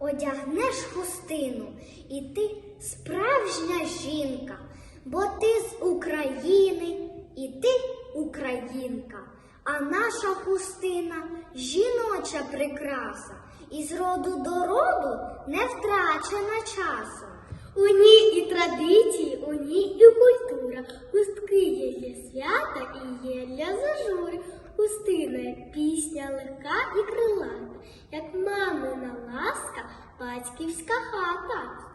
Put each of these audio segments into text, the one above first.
одягнеш хустину, і ти справжня жінка, бо ти з України, і ти українка. А наша хустина жіноча прикраса, і з роду до роду не втрачена часом. У ній і традиції, у ній і культура. Хустки є для свята і є для як пісня легка і крилата, як мамина ласка, батьківська хата.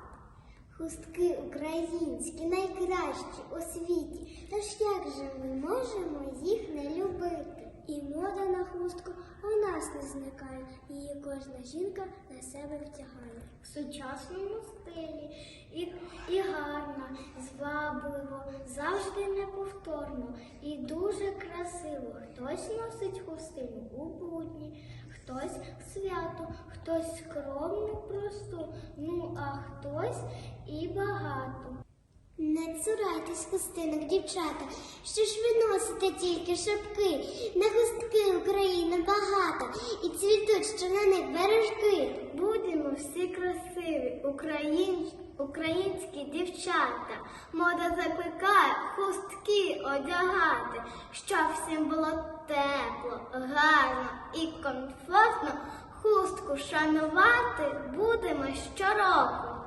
Хустки українські, найкращі у світі. Тож як же ми можемо їх не любити? І мода хустку у нас не зникає. Її кожна жінка на себе втягає. В сучасному стилі і, і гарна, звабливо, завжди неповторно і дуже красиво. Хтось носить хустину у будні, хтось в свято, хтось скромну, просту, ну а хтось і багато. Не цурайтесь хустинок, дівчата, що ж ви носите тільки шапки, на хустки України багато, і цвітуть, що на них бережки. Будемо всі красиві, україн... українські дівчата. Мода закликає хустки одягати, щоб всім було тепло, гарно і комфортно. Хустку шанувати будемо щороку.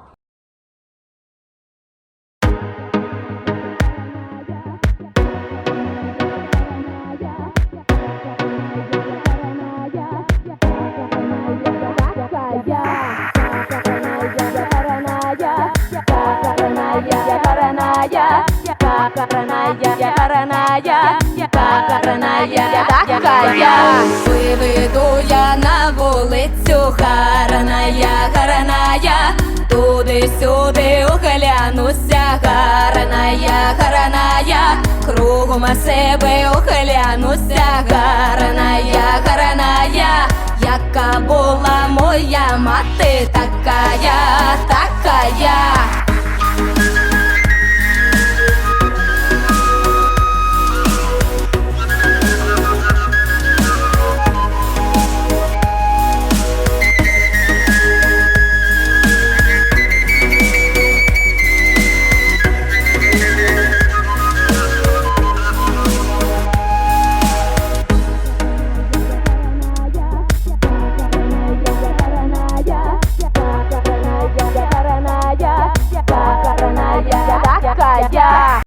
Виведу я на вулицю Хараная, Хараная, туди-сюди ухилянуся, Хараная, Хараная, кругом себе ухилянуся, Хараная, Хараная, яка була моя мати, така я, така я.